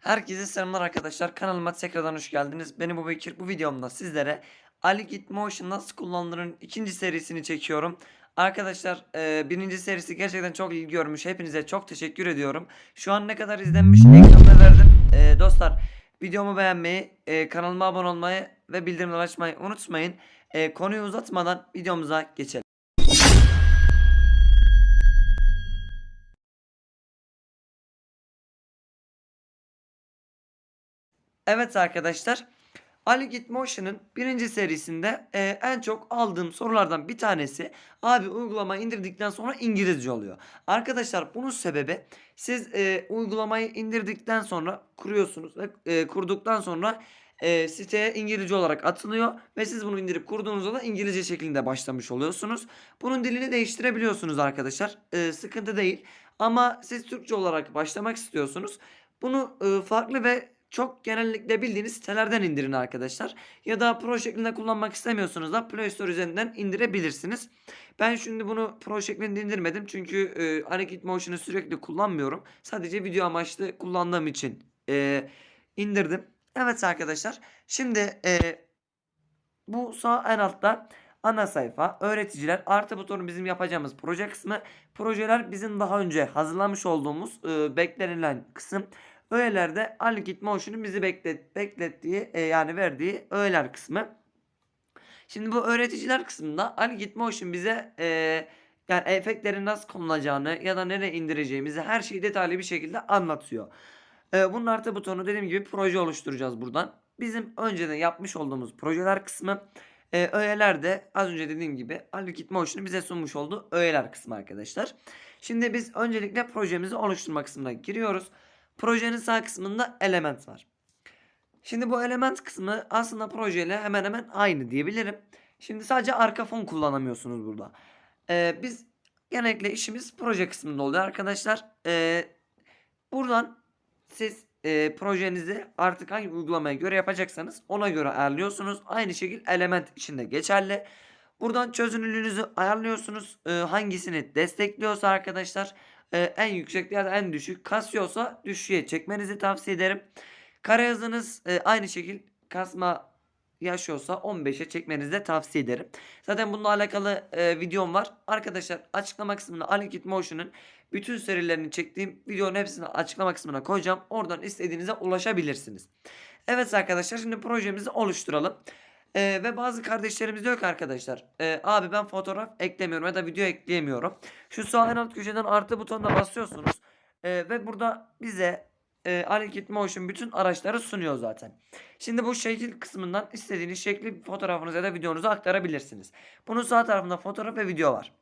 Herkese selamlar arkadaşlar. Kanalıma tekrardan hoş geldiniz. Benim bu Bekir. Bu videomda sizlere Ali Git Motion nasıl kullanılırın ikinci serisini çekiyorum. Arkadaşlar e, birinci serisi gerçekten çok ilgi görmüş. Hepinize çok teşekkür ediyorum. Şu an ne kadar izlenmiş ekranda verdim. E, dostlar videomu beğenmeyi, e, kanalıma abone olmayı ve bildirimleri açmayı unutmayın. E, konuyu uzatmadan videomuza geçelim. Evet arkadaşlar. Ali Motion'ın birinci serisinde e, en çok aldığım sorulardan bir tanesi abi uygulama indirdikten sonra İngilizce oluyor. Arkadaşlar bunun sebebi siz e, uygulamayı indirdikten sonra kuruyorsunuz ve e, kurduktan sonra e, siteye İngilizce olarak atılıyor ve siz bunu indirip kurduğunuzda da İngilizce şeklinde başlamış oluyorsunuz. Bunun dilini değiştirebiliyorsunuz arkadaşlar. E, sıkıntı değil. Ama siz Türkçe olarak başlamak istiyorsunuz. Bunu e, farklı ve çok genellikle bildiğiniz sitelerden indirin arkadaşlar. Ya da Pro şeklinde kullanmak istemiyorsunuz da Play Store üzerinden indirebilirsiniz. Ben şimdi bunu Pro şeklinde indirmedim. Çünkü e, Hareket Motion'ı sürekli kullanmıyorum. Sadece video amaçlı kullandığım için e, indirdim. Evet arkadaşlar. Şimdi e, bu sağ en altta ana sayfa, öğreticiler, artı butonu bizim yapacağımız proje kısmı. Projeler bizim daha önce hazırlamış olduğumuz e, beklenilen kısım. Öğelerde Git Motion'un bizi beklet, beklettiği e, yani verdiği öğeler kısmı. Şimdi bu öğreticiler kısmında Git Motion bize e, yani efektlerin nasıl konulacağını ya da nereye indireceğimizi her şeyi detaylı bir şekilde anlatıyor. E, bunun artı butonu dediğim gibi proje oluşturacağız buradan. Bizim önceden yapmış olduğumuz projeler kısmı. E, öğeler de az önce dediğim gibi Git Motion'un bize sunmuş olduğu öğeler kısmı arkadaşlar. Şimdi biz öncelikle projemizi oluşturma kısmına giriyoruz. Projenin sağ kısmında element var. Şimdi bu element kısmı aslında projeyle hemen hemen aynı diyebilirim. Şimdi sadece arka fon kullanamıyorsunuz burada. Ee, biz genellikle işimiz proje kısmında oluyor arkadaşlar. Ee, buradan siz e, projenizi artık hangi uygulamaya göre yapacaksanız ona göre ayarlıyorsunuz. Aynı şekilde element içinde geçerli. Buradan çözünürlüğünüzü ayarlıyorsunuz. Ee, hangisini destekliyorsa arkadaşlar e, en yüksek ya da en düşük kasıyorsa düşüğe çekmenizi tavsiye ederim. Kare e, aynı şekil kasma yaşıyorsa 15'e çekmenizi de tavsiye ederim. Zaten bununla alakalı e, videom var. Arkadaşlar açıklama kısmına Alikit Motion'un bütün serilerini çektiğim videonun hepsini açıklama kısmına koyacağım. Oradan istediğinize ulaşabilirsiniz. Evet arkadaşlar şimdi projemizi oluşturalım. Ee, ve bazı kardeşlerimiz diyor ki arkadaşlar e, abi ben fotoğraf eklemiyorum ya da video ekleyemiyorum. Şu sağ en alt köşeden artı butonuna basıyorsunuz E, ve burada bize e, Hareket Motion bütün araçları sunuyor zaten. Şimdi bu şekil kısmından istediğiniz şekli fotoğrafınızı ya da videonuzu aktarabilirsiniz. Bunun sağ tarafında fotoğraf ve video var.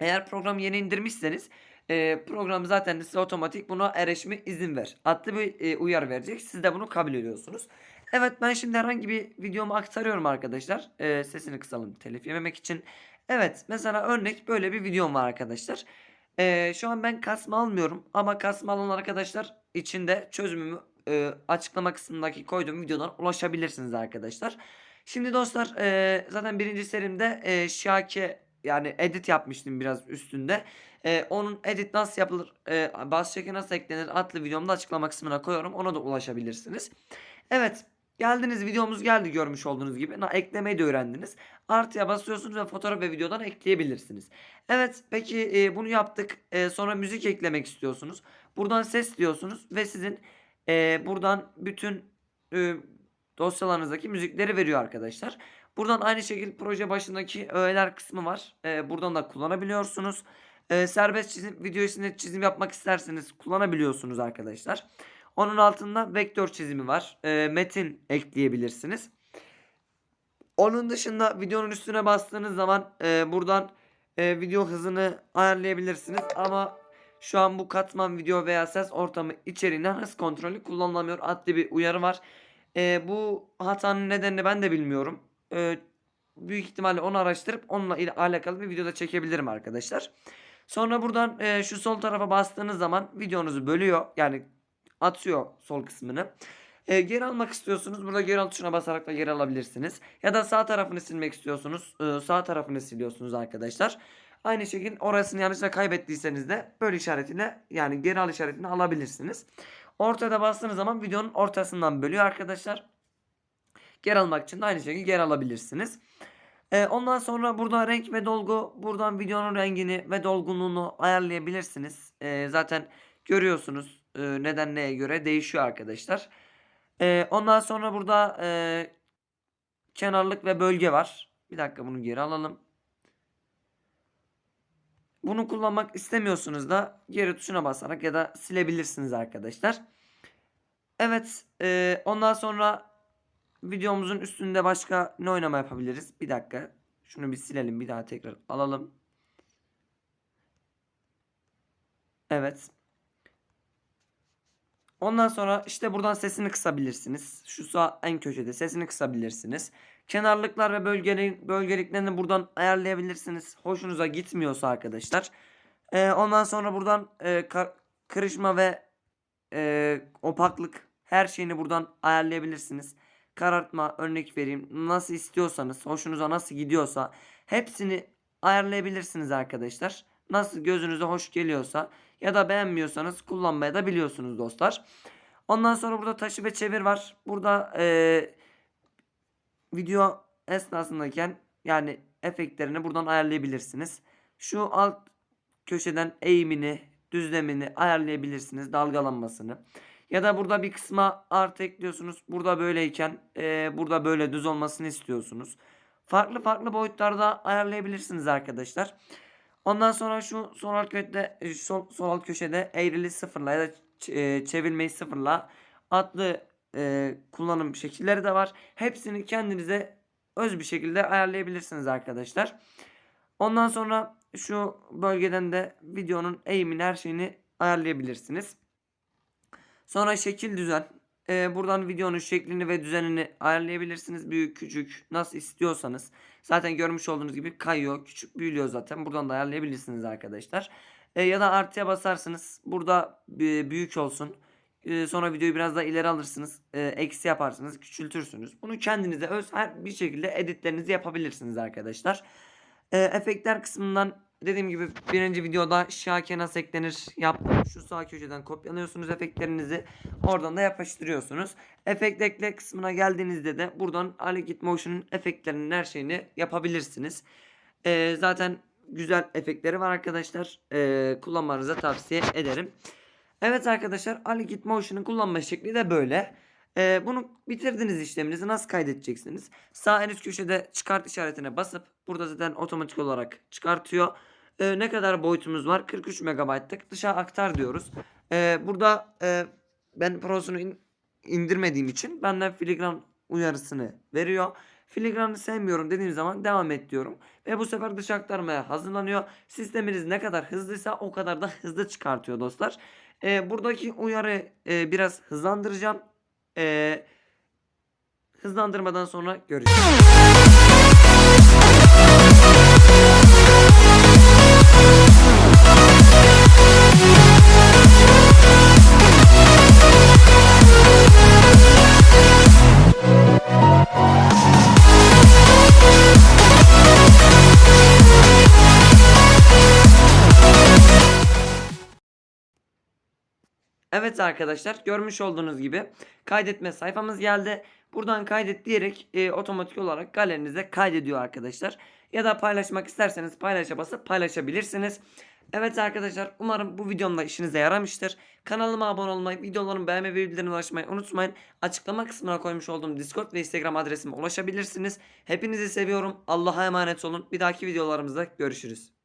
Eğer programı yeni indirmişseniz e, program zaten size otomatik buna erişime izin ver. Adlı bir e, uyarı verecek. Siz de bunu kabul ediyorsunuz. Evet ben şimdi herhangi bir videomu aktarıyorum arkadaşlar. E, sesini kısalım telif yememek için. Evet mesela örnek böyle bir videom var arkadaşlar. E, şu an ben kasma almıyorum ama kasma alan arkadaşlar içinde çözümümü e, açıklama kısmındaki koyduğum videodan ulaşabilirsiniz arkadaşlar. Şimdi dostlar e, zaten birinci serimde e, Şake yani edit yapmıştım biraz üstünde. Ee, onun edit nasıl yapılır, e, bas şekli nasıl eklenir adlı videomda açıklama kısmına koyuyorum. Ona da ulaşabilirsiniz. Evet. Geldiniz videomuz geldi görmüş olduğunuz gibi. Eklemeyi de öğrendiniz. Artıya basıyorsunuz ve fotoğraf ve videodan ekleyebilirsiniz. Evet peki e, bunu yaptık. E, sonra müzik eklemek istiyorsunuz. Buradan ses diyorsunuz ve sizin e, buradan bütün e, dosyalarınızdaki müzikleri veriyor arkadaşlar. Buradan aynı şekilde proje başındaki öğeler kısmı var. E, buradan da kullanabiliyorsunuz. E, serbest çizim video içinde çizim yapmak isterseniz kullanabiliyorsunuz arkadaşlar. Onun altında vektör çizimi var. E, metin ekleyebilirsiniz. Onun dışında videonun üstüne bastığınız zaman e, buradan e, video hızını ayarlayabilirsiniz. Ama şu an bu katman video veya ses ortamı içeriğinden hız kontrolü kullanılamıyor adlı bir uyarı var. E, bu hatanın nedenini ben de bilmiyorum. E, büyük ihtimalle onu araştırıp onunla ile alakalı bir videoda çekebilirim arkadaşlar. Sonra buradan e, şu sol tarafa bastığınız zaman videonuzu bölüyor. Yani atıyor sol kısmını. E, geri almak istiyorsunuz. Burada geri al tuşuna basarak da geri alabilirsiniz. Ya da sağ tarafını silmek istiyorsunuz. E, sağ tarafını siliyorsunuz arkadaşlar. Aynı şekilde orasını yanlışlıkla kaybettiyseniz de böyle işaretiyle yani geri al işaretini alabilirsiniz. Ortada bastığınız zaman videonun ortasından bölüyor arkadaşlar. Geri almak için de aynı şekilde geri alabilirsiniz. Ee, ondan sonra burada renk ve dolgu buradan videonun rengini ve dolgunluğunu ayarlayabilirsiniz. Ee, zaten görüyorsunuz e, neden neye göre değişiyor arkadaşlar. Ee, ondan sonra burada e, kenarlık ve bölge var. Bir dakika bunu geri alalım. Bunu kullanmak istemiyorsunuz da geri tuşuna basarak ya da silebilirsiniz arkadaşlar. Evet e, ondan sonra videomuzun üstünde başka ne oynama yapabiliriz? Bir dakika. Şunu bir silelim bir daha tekrar alalım. Evet. Ondan sonra işte buradan sesini kısabilirsiniz. Şu sağ en köşede sesini kısabilirsiniz. Kenarlıklar ve bölgeli, bölgeliklerini buradan ayarlayabilirsiniz. Hoşunuza gitmiyorsa arkadaşlar. Ee, ondan sonra buradan e, kırışma ve e, opaklık her şeyini buradan ayarlayabilirsiniz. Karartma örnek vereyim. Nasıl istiyorsanız, hoşunuza nasıl gidiyorsa hepsini ayarlayabilirsiniz arkadaşlar. Nasıl gözünüze hoş geliyorsa ya da beğenmiyorsanız kullanmaya da biliyorsunuz dostlar. Ondan sonra burada taşı ve çevir var. Burada e, video esnasındayken yani efektlerini buradan ayarlayabilirsiniz. Şu alt köşeden eğimini, düzlemini ayarlayabilirsiniz. Dalgalanmasını. Ya da burada bir kısma artı ekliyorsunuz. Burada böyleyken e, burada böyle düz olmasını istiyorsunuz. Farklı farklı boyutlarda ayarlayabilirsiniz arkadaşlar. Ondan sonra şu sol alt köşede, e, sol, sol alt köşede eğrili sıfırla ya da e, çevirmeyi sıfırla adlı e, kullanım şekilleri de var. Hepsini kendinize öz bir şekilde ayarlayabilirsiniz arkadaşlar. Ondan sonra şu bölgeden de videonun eğimini her şeyini ayarlayabilirsiniz. Sonra şekil düzen. Ee, buradan videonun şeklini ve düzenini ayarlayabilirsiniz. Büyük küçük nasıl istiyorsanız. Zaten görmüş olduğunuz gibi kayıyor. Küçük büyülüyor zaten. Buradan da ayarlayabilirsiniz arkadaşlar. Ee, ya da artıya basarsınız. Burada e, büyük olsun. Ee, sonra videoyu biraz daha ileri alırsınız. Ee, eksi yaparsınız. Küçültürsünüz. Bunu kendinize öz her bir şekilde editlerinizi yapabilirsiniz arkadaşlar. Ee, efektler kısmından dediğim gibi birinci videoda şake nasıl eklenir yaptım. Şu sağ köşeden kopyalıyorsunuz efektlerinizi. Oradan da yapıştırıyorsunuz. Efekt ekle kısmına geldiğinizde de buradan Aligit Motion'un efektlerinin her şeyini yapabilirsiniz. Ee, zaten güzel efektleri var arkadaşlar. Ee, kullanmanızı tavsiye ederim. Evet arkadaşlar Aligit Motion'un kullanma şekli de böyle. Ee, bunu bitirdiniz işleminizi nasıl kaydedeceksiniz? Sağ en üst köşede çıkart işaretine basıp burada zaten otomatik olarak çıkartıyor. Ee, ne kadar boyutumuz var? 43 MB'lık dışa aktar diyoruz. Ee, burada e, ben prosunu in- indirmediğim için benden filigran uyarısını veriyor. Filigranı sevmiyorum dediğim zaman devam et diyorum. Ve bu sefer dış aktarmaya hazırlanıyor. Sisteminiz ne kadar hızlıysa o kadar da hızlı çıkartıyor dostlar. Ee, buradaki uyarı e, biraz hızlandıracağım. Ee, hızlandırmadan sonra görüşürüz. Evet arkadaşlar görmüş olduğunuz gibi kaydetme sayfamız geldi. Buradan kaydet diyerek e, otomatik olarak galerinize kaydediyor arkadaşlar. Ya da paylaşmak isterseniz paylaşa basıp paylaşabilirsiniz. Evet arkadaşlar umarım bu videom da işinize yaramıştır. Kanalıma abone olmayı, videolarımı beğenmeyi ve bildirimlerine ulaşmayı unutmayın. Açıklama kısmına koymuş olduğum Discord ve Instagram adresime ulaşabilirsiniz. Hepinizi seviyorum. Allah'a emanet olun. Bir dahaki videolarımızda görüşürüz.